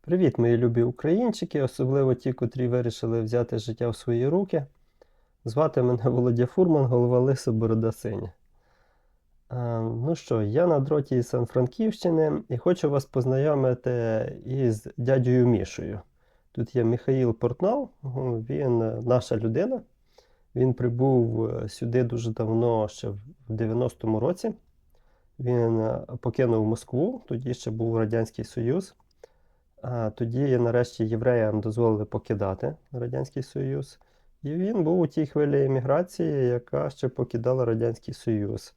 Привіт, мої любі українчики, особливо ті, котрі вирішили взяти життя в свої руки. Звати мене Володя Фурман, голова Лиса Борода Синя. А, ну що, я на дроті із Сан-Франківщини і хочу вас познайомити із дядею Мішою. Тут є Михаїл Портнов, він е, наша людина. Він прибув е, сюди дуже давно, ще в 90-му році. Він е, покинув Москву, тоді ще був Радянський Союз. А тоді нарешті євреям дозволили покидати Радянський Союз. І він був у тій хвилі еміграції, яка ще покидала Радянський Союз.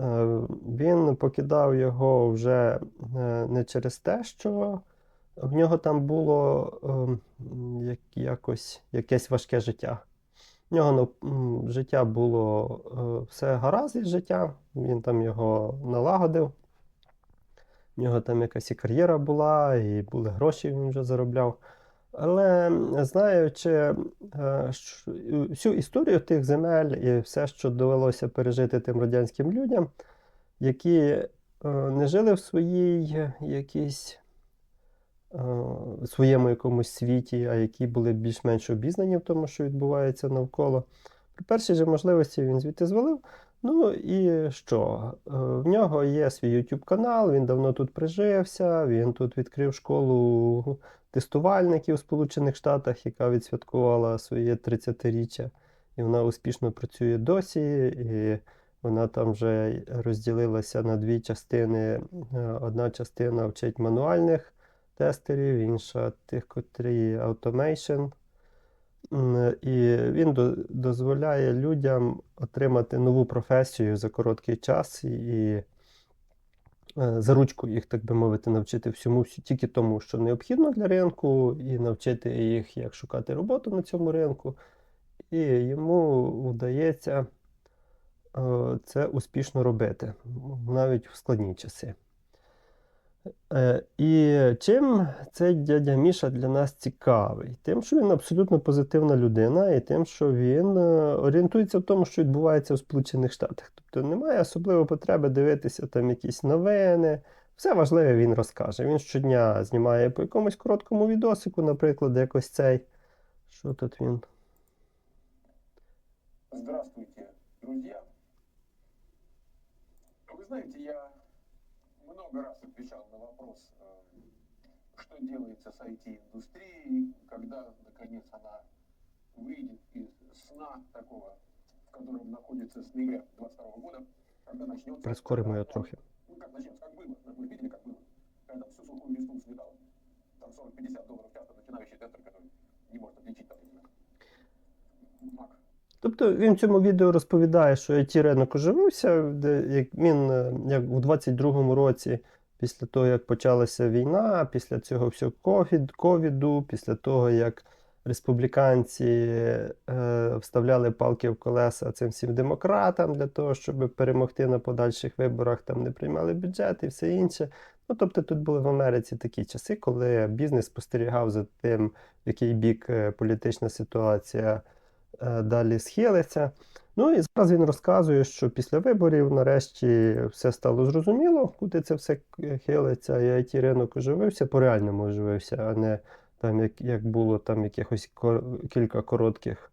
Е, Він покидав його вже е, не через те, що в нього там було ем, якось якесь важке життя. В нього життя було е, все гаразд із життя, він там його налагодив. В нього там якась і кар'єра була, і були гроші, він вже заробляв. Але знаючи е, всю історію тих земель і все, що довелося пережити тим радянським людям, які е, не жили в своїй якійсь своєму якомусь світі, а які були більш-менш обізнані в тому, що відбувається навколо. При першій же можливості він звідти звалив. Ну і що? Е, В нього є свій YouTube канал, він давно тут прижився, він тут відкрив школу тестувальників у Сполучених Штатах, яка відсвяткувала своє 30-річчя. І вона успішно працює досі. І вона там вже розділилася на дві частини. Е, Одна частина вчить мануальних тестерів, інша тих, котрі automation. І він до- дозволяє людям отримати нову професію за короткий час і, і е, за ручку їх, так би мовити, навчити всьому тільки тому, що необхідно для ринку, і навчити їх, як шукати роботу на цьому ринку. І йому вдається е, це успішно робити, навіть в складні часи. Е, І чим цей дядя Міша для нас цікавий? Тим, що він абсолютно позитивна людина, і тим, що він е, орієнтується в тому, що відбувається у Сполучених Штатах. Тобто немає особливої потреби дивитися там якісь новини. Все важливе він розкаже. Він щодня знімає по якомусь короткому відосику, наприклад, якось цей. Що тут він? Здравствуйте, друзья. Вы знаете, я много раз отвечал на вопрос, э, что делается с IT-индустрией, когда, наконец, она выйдет из сна такого, в котором находится с ноября 22 года, когда начнется... Прискоримо його трохи. Ну, как начнется, как было. Видели, Тобто він в цьому відео розповідає, що it ринок оживився, де як він е, як у 22-му році, після того, як почалася війна, після цього всього ковід, ковіду, після того, як республіканці е, вставляли палки в колеса цим всім демократам для того, щоб перемогти на подальших виборах, там не приймали бюджет і все інше. Ну, тобто тут були в Америці такі часи, коли бізнес спостерігав за тим, в який бік е, політична ситуація далі схилиться. Ну і зараз він розказує, що після виборів нарешті все стало зрозуміло, куди це все хилиться, і it ринок оживився, по-реальному оживився, а не там, як, як було там якихось кор- кілька коротких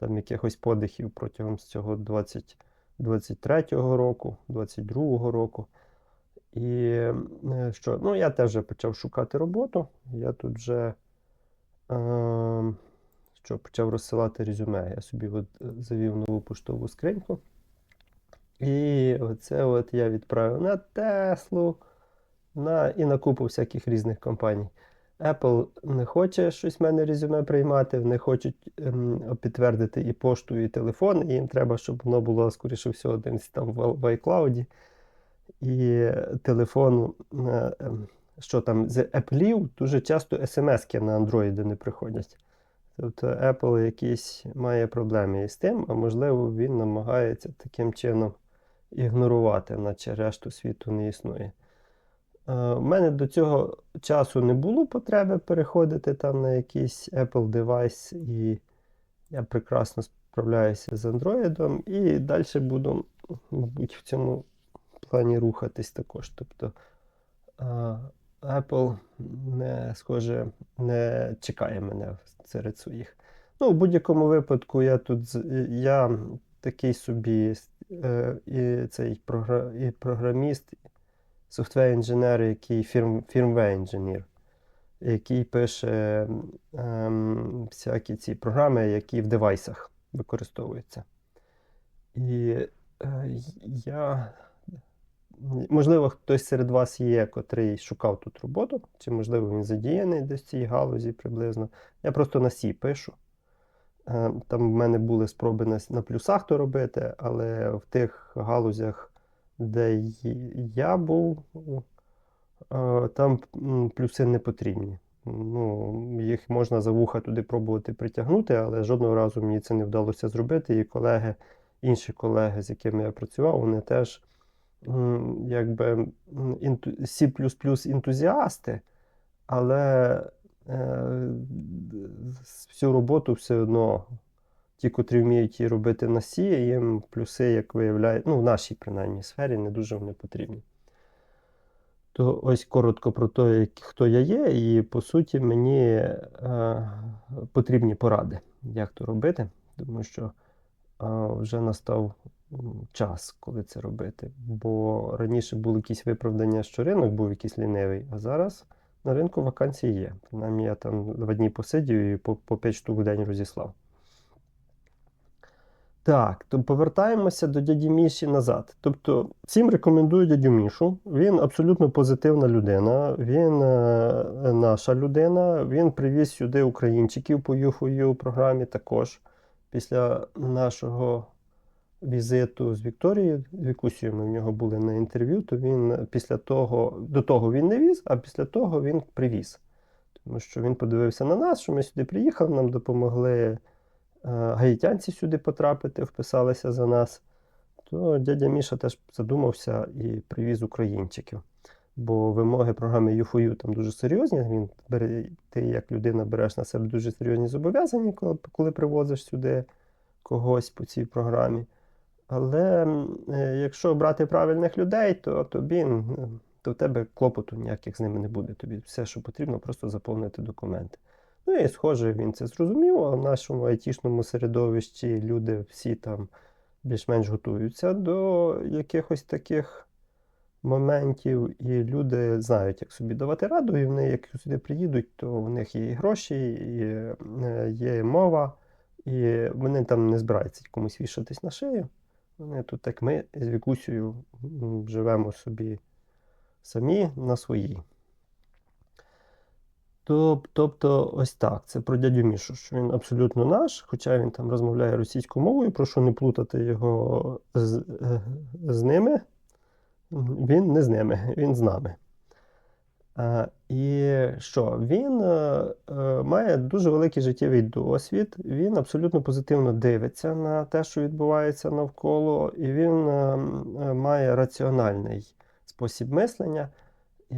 там якихось подихів протягом цього 20, 23-го року, 22-го року. І е, що, ну, я теж почав шукати роботу. Я тут вже е, що почав розсилати резюме. Я собі от е, завів нову поштову скриньку. І оце от я відправив на Теслу, на, і на купу всяких різних компаній. Apple не хоче щось в мене резюме приймати, вони хочуть ем, підтвердити і пошту, і телефон, і їм треба, щоб воно було, скоріше всього, десь там в, iCloud. І телефон, е, ем, що там, з Apple дуже часто смс-ки на Android не приходять. Тобто Apple якісь має проблеми із тим, а можливо, він намагається таким чином ігнорувати, наче решту світу не існує. У мене до цього часу не було потреби переходити там на якийсь Apple девайс, і я прекрасно справляюся з Android, і далі буду, мабуть, в цьому плані рухатись також. Тобто Apple не схоже не чекає мене серед своїх. Ну, в будь-якому випадку, я тут я такий собі е, і цей програ, і програміст, софтвер інженер, який фірм, фірмвер інженер, який пише ем, всякі ці програми, які в девайсах використовуються. І е, я, можливо, хтось серед вас є, котрий шукав тут роботу, чи, можливо, він задіяний десь в цій галузі приблизно. Я просто на C пишу. Е, Там в мене були спроби на, плюсах то робити, але в тих галузях, де я був, е, там плюси не потрібні. Ну, їх можна за вуха туди пробувати притягнути, але жодного разу мені це не вдалося зробити. І колеги, інші колеги, з якими я працював, вони теж якби C++ ентузіасти, але е, всю роботу все одно ті, котрі вміють її робити на C, їм плюси, як виявляє, ну, в нашій принаймні сфері, не дуже вони потрібні. То ось коротко про те, хто я є, і по суті мені е, потрібні поради, як то робити, тому що вже настав час, коли це робити. Бо раніше були якісь виправдання, що ринок був якийсь лінивий, а зараз на ринку вакансії є. Принаймні я там два дні посидів і по, по 5 штук в день розіслав. Так, то повертаємося до дяді Міші назад. Тобто, всім рекомендую дядю Мішу. Він абсолютно позитивна людина, він е, наша людина. Він привіз сюди українчиків по UFOU програмі також. Після нашого візиту з Вікторією, з Вікусією ми в нього були на інтерв'ю, то він після того, до того він не віз, а після того він привіз. Тому що він подивився на нас, що ми сюди приїхали, нам допомогли е, гаїтянці сюди потрапити, вписалися за нас. То дядя Міша теж задумався і привіз українчиків. Бо вимоги програми UFOU там дуже серйозні. Він бере, ти як людина береш на себе дуже серйозні зобов'язання, коли, коли привозиш сюди когось по цій програмі. Але е, якщо брати правильних людей, то тобі то в тебе клопоту ніяких з ними не буде. Тобі все, що потрібно, просто заповнити документи. Ну і схоже, він це зрозумів, а в нашому айтішному середовищі люди всі там більш-менш готуються до якихось таких моментів, і люди знають, як собі давати раду, і вони, як сюди приїдуть, то в них є і гроші, і е, є мова, і вони там не збираються комусь вішатись на шию. Вони тут, як ми з Вікусею, живемо собі самі на своїй. Тобто, ось так. Це про дядю Мішу, що він абсолютно наш, хоча він там розмовляє російською мовою, прошу не плутати його з, е, з ними. Він не з ними, він з нами. А, і що? Він е, е, має дуже великий життєвий досвід, він абсолютно позитивно дивиться на те, що відбувається навколо, і він м, е, має раціональний спосіб мислення. І,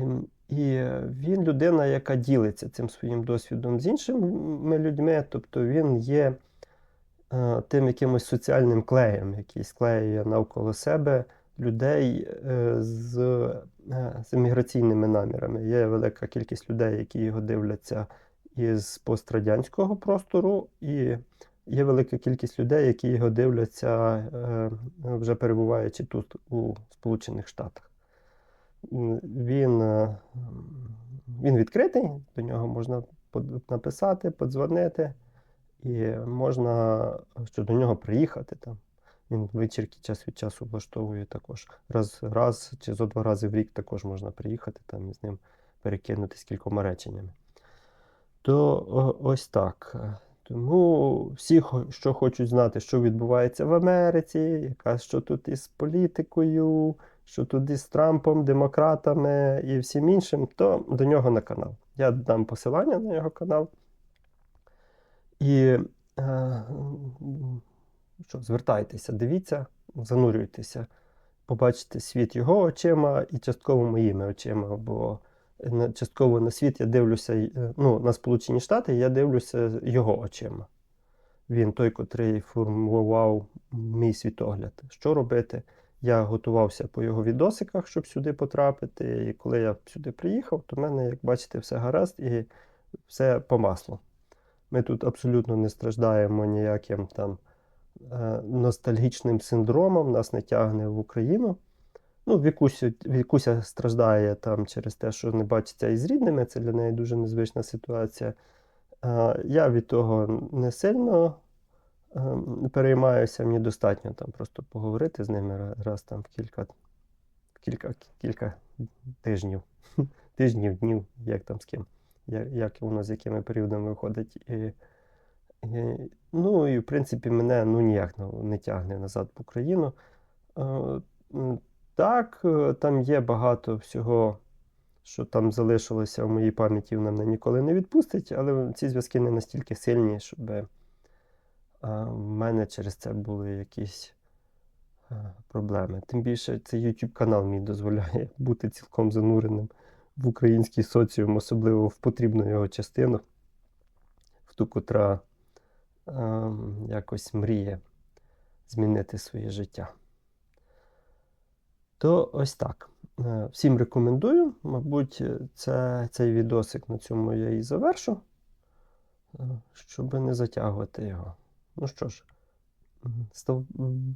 і він людина, яка ділиться цим своїм досвідом з іншими людьми, тобто він є е, тим якимось соціальним клеєм, який склеює навколо себе людей е, з, е, з еміграційними намірами. Є велика кількість людей, які його дивляться із пострадянського простору, і є велика кількість людей, які його дивляться, е, вже перебуваючи тут, у Сполучених Штатах. Він, він відкритий, до нього можна написати, подзвонити, і можна що до нього приїхати там. Він вечірки час від часу влаштовує також. Раз, раз чи зо два рази в рік також можна приїхати там і з ним перекинутися кількома реченнями. То ось так. Тому всі, що хочуть знати, що відбувається в Америці, яка що тут із політикою, що тут із Трампом, демократами і всім іншим, то до нього на канал. Я дам посилання на його канал. І е, що, звертайтеся, дивіться, занурюйтеся, побачите світ його очима і частково моїми очима, бо частково на світ я дивлюся, е, ну, на Сполучені Штати я дивлюся його очима. Він той, котрий формував мій світогляд. Що робити, я готувався по його відосиках, щоб сюди потрапити. І коли я сюди приїхав, то в мене, як бачите, все гаразд і все по маслу. Ми тут абсолютно не страждаємо ніяким там е, ностальгічним синдромом, нас не тягне в Україну. Ну, Вікусю, Вікуся страждає там через те, що не бачиться із рідними, це для неї дуже незвична ситуація. Е, Я від того не сильно ем, переймаюся, мені достатньо там просто поговорити з ними ра- раз там в кілька, кілька, кілька тижнів, тижнів, днів, як там з ким, як, як воно з якими періодами виходить. Ну і в принципі мене ну, ніяк не- не тягне назад в Україну. Е, Так, е, там є багато всього, що там залишилося в моїй пам'яті, воно мене ніколи не відпустить, але ці зв'язки не настільки сильні, щоб е, в мене через це були якісь е, проблеми. Тим більше цей YouTube канал мені дозволяє бути цілком зануреним в український соціум, особливо в потрібну його частину, в ту, котра ем, якось мріє змінити своє життя. То ось так. Е, Всім рекомендую. Мабуть, е, це, цей відосик на цьому я і завершу, е, щоб не затягувати його. Ну що ж,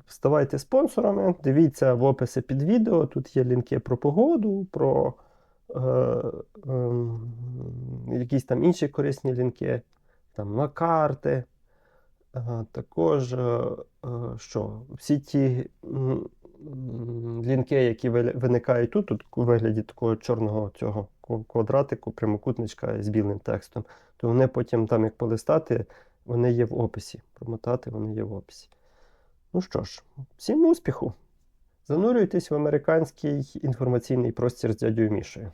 ставайте спонсорами, дивіться в описі під відео. Тут є лінки про погоду, про е, ем, якісь там інші корисні лінки, там на карти. Також, е, е, що всі ті лінки, які виникають тут, тут у вигляді такого чорного цього квадратику, прямокутничка з білим текстом, то вони потім там, як полистати, вони є в описі. Промотати вони є в описі. Ну що ж, всім успіху! Занурюйтесь в американський інформаційний простір з дядьою Мішою.